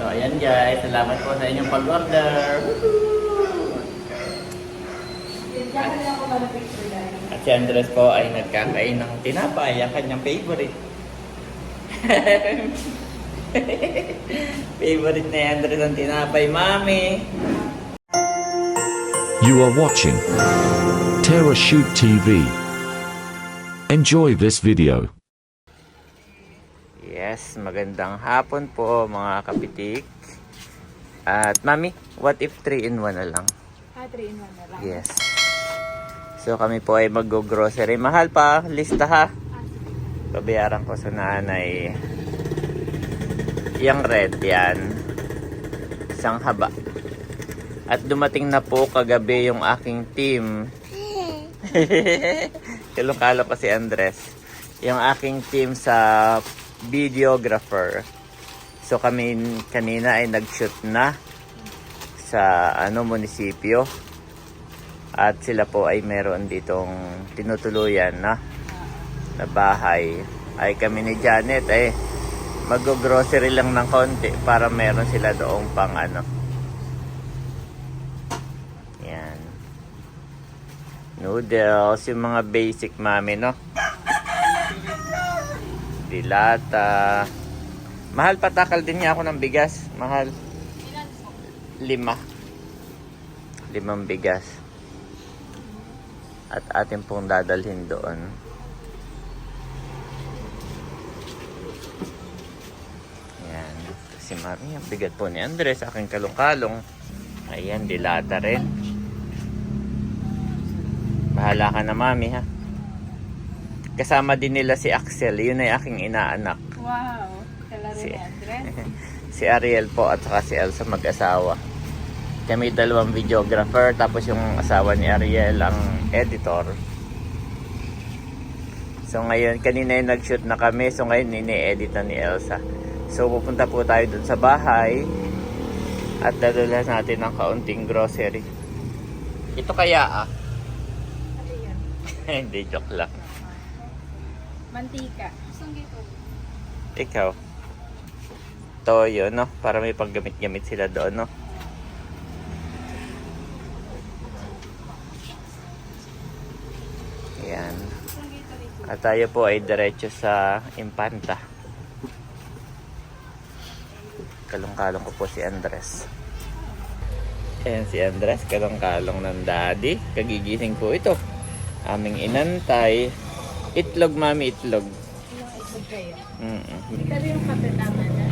So, ayan guys. Salamat po sa inyong pag-order. At si Andres po ay nagkakain ng tinapay, ang kanyang favorite. favorite ni Andres ang tinapay, mami. You are watching Terra Shoot TV. Enjoy this video. Yes, magandang hapon po mga kapitik. At mami, what if 3 in 1 na lang? Ah, 3 in 1 na lang. Yes. So kami po ay mag-grocery. Mahal pa, lista ha. Ah, Babayaran ko sa nanay. Yung red yan. Isang haba. At dumating na po kagabi yung aking team. Kalong-kalo pa si Andres. Yung aking team sa videographer. So kami kanina ay nag-shoot na sa ano munisipyo. At sila po ay meron ditong tinutuluyan na na bahay. Ay kami ni Janet ay mag-grocery lang ng konti para meron sila doong pang ano. Yan. Noodles, yung mga basic mami, no? Dilata. Mahal patakal din niya ako ng bigas. Mahal. Lima. Limang bigas. At atin pong dadalhin doon. Yan. Si Mami, ang bigat po ni Andres, aking kalong-kalong. Ayan, dilata rin. Bahala ka na, Mami, ha? Kasama din nila si Axel. Yun ay aking inaanak. Wow. Kalaro Si- ni Andres. si Ariel po at saka si Elsa mag-asawa. Kami dalawang videographer tapos yung asawa ni Ariel ang editor. So ngayon, kanina yung nag-shoot na kami. So ngayon, ini-edit na ni Elsa. So pupunta po tayo dun sa bahay at dadalhan natin ng kaunting grocery. Ito kaya ah? Ano yan? Hindi, joke lang. Mantika. Saan dito? Ikaw. Toyo, no? Para may paggamit-gamit sila doon, no? Yan. Saan dito dito? At tayo po ay diretso sa Impanta. Kalong-kalong ko po si Andres. Ayan si Andres, kalong-kalong ng daddy. Kagigising po ito. Aming inantay. Itlog, mami, itlog. Ilang itlog kayo? Mm Pero yung kape tama na.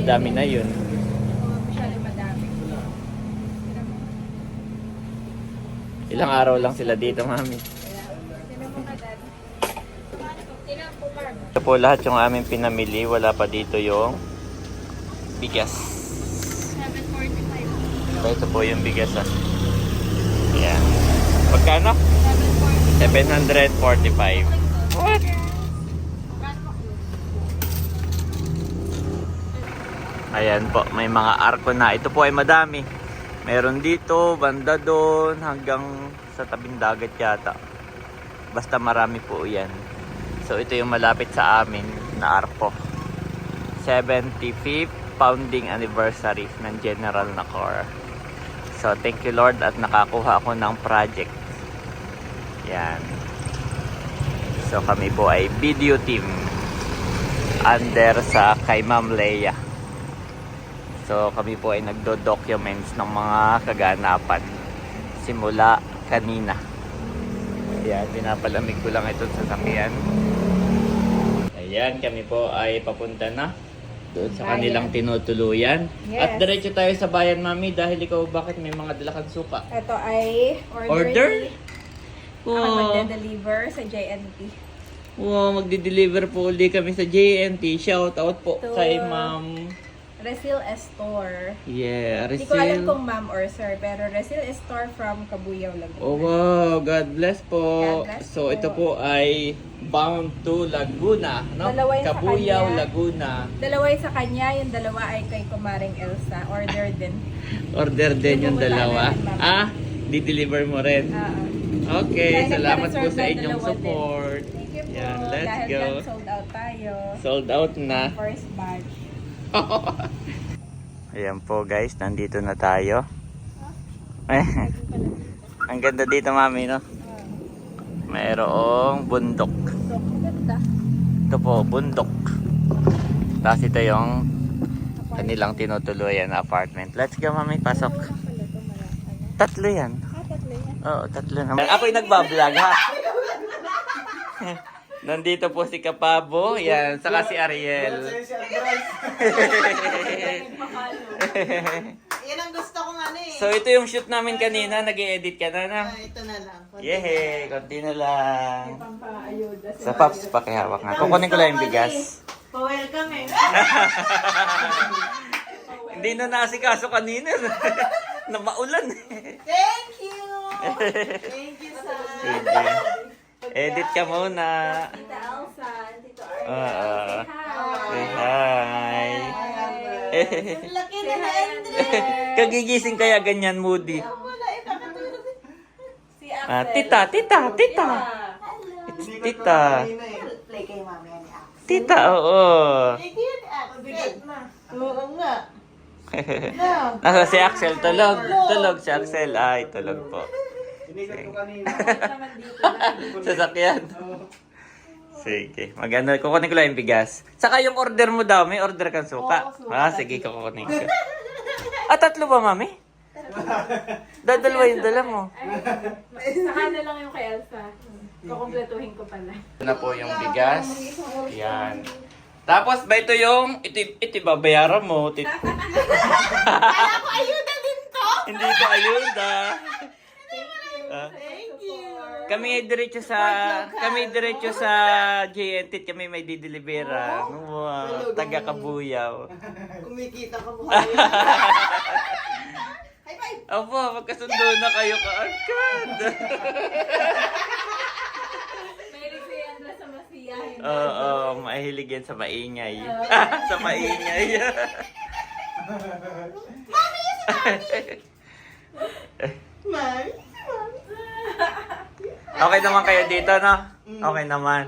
Madami na yun. Oo, masyado madami. Ilang araw lang sila dito, mami. Ito po lahat yung aming pinamili. Wala pa dito yung bigas. 745. Ito po yung bigas ah. Yan. Magkano? 745. 745. What? Ayan po, may mga arko na. Ito po ay madami. Meron dito, banda doon, hanggang sa tabing dagat yata. Basta marami po yan. So ito yung malapit sa amin na arko. 75th founding anniversary ng General Nacor. So thank you Lord at nakakuha ako ng project. Yan. So kami po ay video team under sa kay Ma'am Leia. So kami po ay nagdo-documents ng mga kaganapan simula kanina. Ayan, pinapalamig ko lang ito sa sakyan. Ayan, kami po ay papunta na doon sa Bayan. kanilang tinutuluyan. Yes. At diretso tayo sa bayan, Mami, dahil ikaw bakit may mga dala kang suka? Ito ay order. Order? Ako Wow, magde-deliver sa JNT. wow magdi-deliver po ulit kami sa JNT. Shout out po To- kay Ma'am. Resil Estor. Yeah, Hindi ko alam kung ma'am or sir, pero Resil Estor from Kabuyaw, Laguna. Oh wow, God bless po. God bless so po. ito po ay bound to Laguna, no? Dalawa Kabuyaw, kanya. Laguna. Dalawa sa kanya, yung dalawa ay kay Kumaring Elsa. Order din. Order din yung dalawa. rin. Ah, di-deliver mo rin. Oo. Okay, salamat po sa ng inyong support. Thank you po. Yan, let's Dahil go. sold out tayo. Sold out na. First batch. Ayan po guys, nandito na tayo. Eh, ang ganda dito mami no? Mayroong bundok. Ito po, bundok. Tapos ito yung kanilang tinutuluyan na apartment. Let's go mami, pasok. Tatlo yan. Ah. Oo, tatlo naman. Ako'y nagbablog ha. Nandito po si Kapabo, yan, saka si Ariel. Yan ang gusto ko nga eh. so ito yung shoot namin kanina, nag edit ka na na. Ah, ito na lang. Konti Yehe, konti na lang. Pampaayuda. Sa Paps, pakihawak nga. Kukunin ko lang yung bigas. Pa-welcome eh. Hindi na nasikaso kanina. na maulan. Thank you! Thank you, Sa. Sige. Edit ka muna. Tita Elsa, Tito Arya. Oo. Say Say hi. hi. Ang laki na na. Kagigising kaya ganyan, Moody. Eh. Si Axel. Ah, tita, tita, tita. It's tita. Play kay mami yan, ah. Tita, oo. Thank you, Axel. Oo nga. No. Nasa si Axel, tulog. Tulog si Axel. Ay, tulog po. naman dito lagi. Sasakyan. Sige. Maganda. Kukunin ko lang yung bigas. Saka yung order mo daw. May order kang suka. Oo, suka. Ah, sige. Kukunin ko. Ah, tatlo ba, mami? Dadalwa yung dala mo. Saka na lang yung kay Elsa. Kukumpletuhin ko pala. Ito na po yung bigas. Yan. Tapos ba ito yung, ito, ito babayaran mo. Tit- Ako, ayuda din to. Hindi ko ayuda. Ah. Thank you. Kami ay diretso sa kami diretso sa JNT kami may didelibera. Wow, taga Kabuyaw. Kumikita ka buhay. High five. Opo, magkasundo na kayo kaagad. Mahilig si Andra sa masiyahin. Oo, mahilig yan sa maingay. sa maingay. Mami. Okay naman kayo dito, no? Okay naman.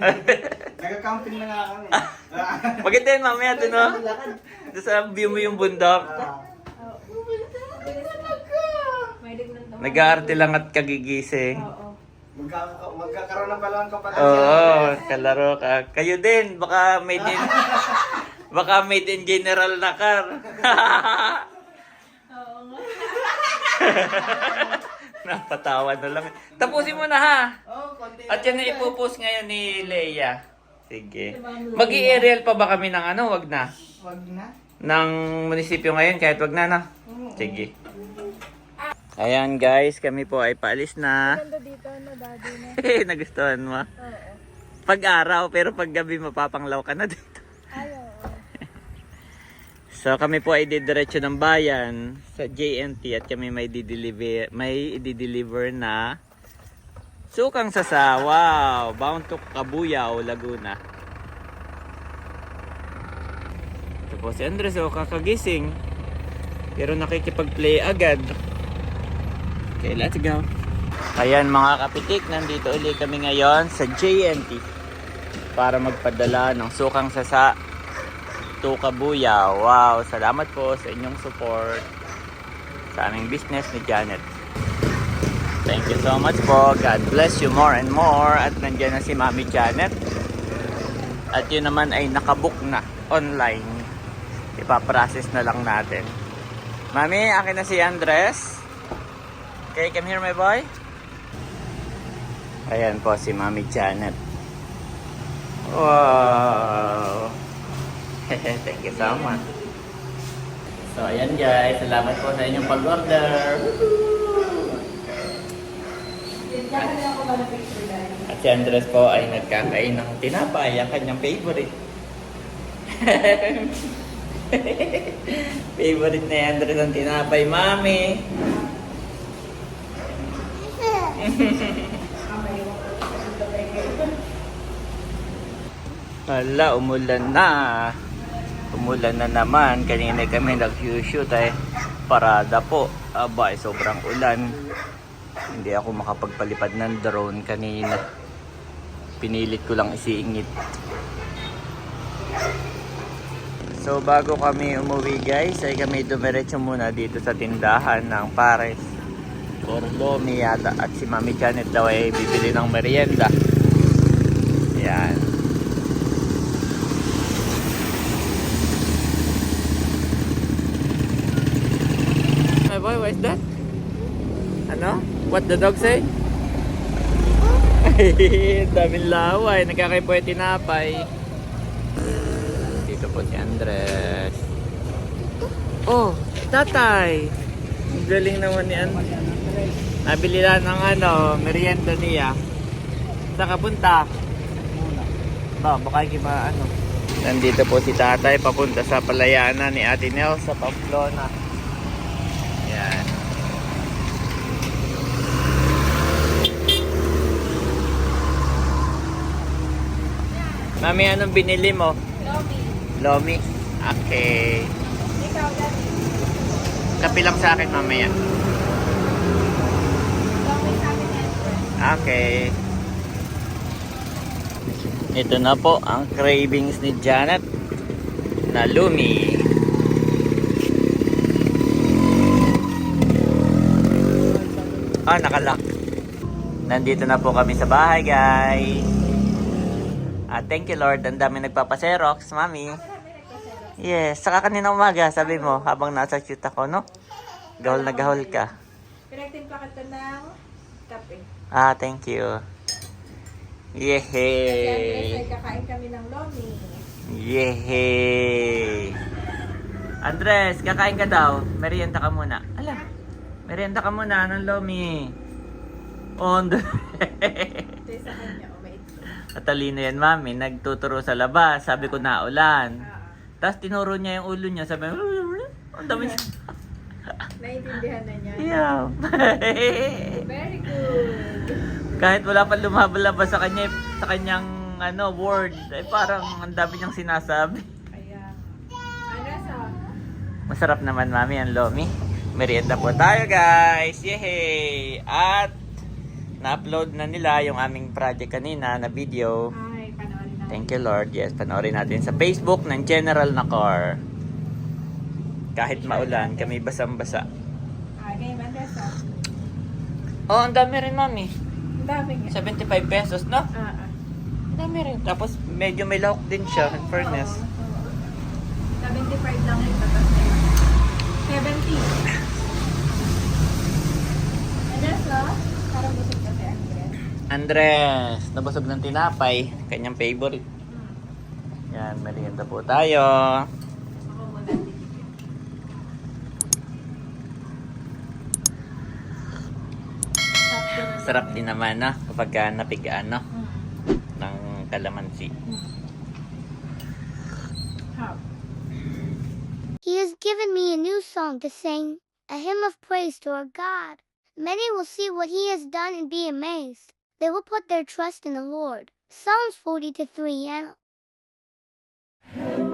Nagka-camping na nga kami. Maganda yun mamaya doon, no? Doon sa view mo yung bundok. Nag-aarte lang at kagigising. Oo. Magka- magkakaroon ng palang kapatid. Oo, kalaro ka. Kayo din, baka made in... baka made in general na car. Oo nga. Napatawa na lang. Tapusin mo na ha. Oh, konti At yan na ipopost ngayon ni Leia. Sige. mag aerial pa ba kami ng ano? Wag na. Wag na. Ng munisipyo ngayon kahit wag na na. Sige. Ayan guys, kami po ay paalis na. Ganda dito, no, daddy na. Nagustuhan mo. Oo. Pag araw, pero pag gabi mapapanglaw ka na dito. So kami po ay didiretso ng bayan sa JNT at kami may dideliver may i-deliver na sukang sasa. Wow, bound to Kabuyao, Laguna. Ito po si Andres, o kakagising. Pero nakikipag-play agad. Okay, let's go. Ayan mga kapitik, nandito uli kami ngayon sa JNT para magpadala ng sukang sasa to Kabuya. Wow, salamat po sa inyong support sa aming business ni Janet. Thank you so much po. God bless you more and more. At nandiyan na si Mami Janet. At yun naman ay nakabook na online. Ipaprocess na lang natin. Mami, akin na si Andres. Okay, come here my boy. Ayan po si Mami Janet. Wow. Thank you so much. So, ayan guys. Salamat po sa inyong pag-order. Na na? At si Andres po ay nagkakain ng tinapay, ang kanyang favorite. favorite ni Andres ang tinapay, mami. Hala, umulan na. Umulan na naman. Kanina kami nag-shoot ay parada po. Aba, ay sobrang ulan. Hindi ako makapagpalipad ng drone kanina. Pinilit ko lang isiingit. So bago kami umuwi guys, ay kami dumiretso muna dito sa tindahan ng Pares. Or Lomi yata. At si Mami Janet daw ay bibili ng merienda. Yan. My boy, what is that? Ano? What the dog say? Ay, daming laway. Nagkakaipo yung tinapay. Dito po si Andres. Oh, tatay. Ang galing naman ni Andres. Nabili lang ng ano, merienda niya. Saan ka punta? Ba, baka kiba ano. Nandito po si tatay papunta sa palayana ni Ate Nel sa Pamplona. Yan. Mami, anong binili mo? Lomi. Lomi? Okay. Ikaw, Daddy. Kapi lang sa akin mamaya. Lomi sa akin yan. Okay. Ito na po ang cravings ni Janet na Lumi. Ah, nakalock. Nandito na po kami sa bahay, guys. Ah, thank you, Lord. Ang dami nagpapaserox, Mami. Yes, saka kanina umaga, sabi mo, habang nasa shoot ako, no? Gahol na gahol ka. Pinagtimpla ka ito ng kape. Ah, thank you. Kasi Yehey! ay kakain kami ng Lomi. Yehey! Andres, kakain ka daw. Merienda ka muna. Ala, merienda ka muna ng lomi. Oh, Andres. Ito sa kanya. Matalino yan, mami. Nagtuturo sa labas. Sabi ko na ulan. Tapos tinuro niya yung ulo niya. Sabi, ang dami siya. Naiintindihan na niya. Yeah. Very good. Kahit wala pa lumabalabas sa kanya, sa kanyang ano, word, ay parang ang dami niyang sinasabi. Andres, ah. Masarap naman mami ang lomi. Merienda po tayo guys. Yehey! At na-upload na nila yung aming project kanina na video. Ay, panoorin natin. Thank you Lord. Yes, panoorin natin sa Facebook ng General Nakor. Kahit maulan, kami basang-basa. Ah, game, Andres, ah. Oh, ang dami rin mami. Ang dami nga. 75 pesos, no? Ah, ah. Ang dami rin. Tapos medyo may lahok din siya, in fairness. Oo, oo. 75 lang ito. Tapos may 70. Andres, ah. Parang busog kasi, Andres. Nabusog ng tinapay. Kanyang favorite. Yan, merienda po tayo. Sarap din naman, no? Kapag uh, napigaan, no? Mm. Ng kalamansi. He has given me a new song to sing, a hymn of praise to our God. Many will see what he has done and be amazed. They will put their trust in the Lord. Psalms 40 to 3 and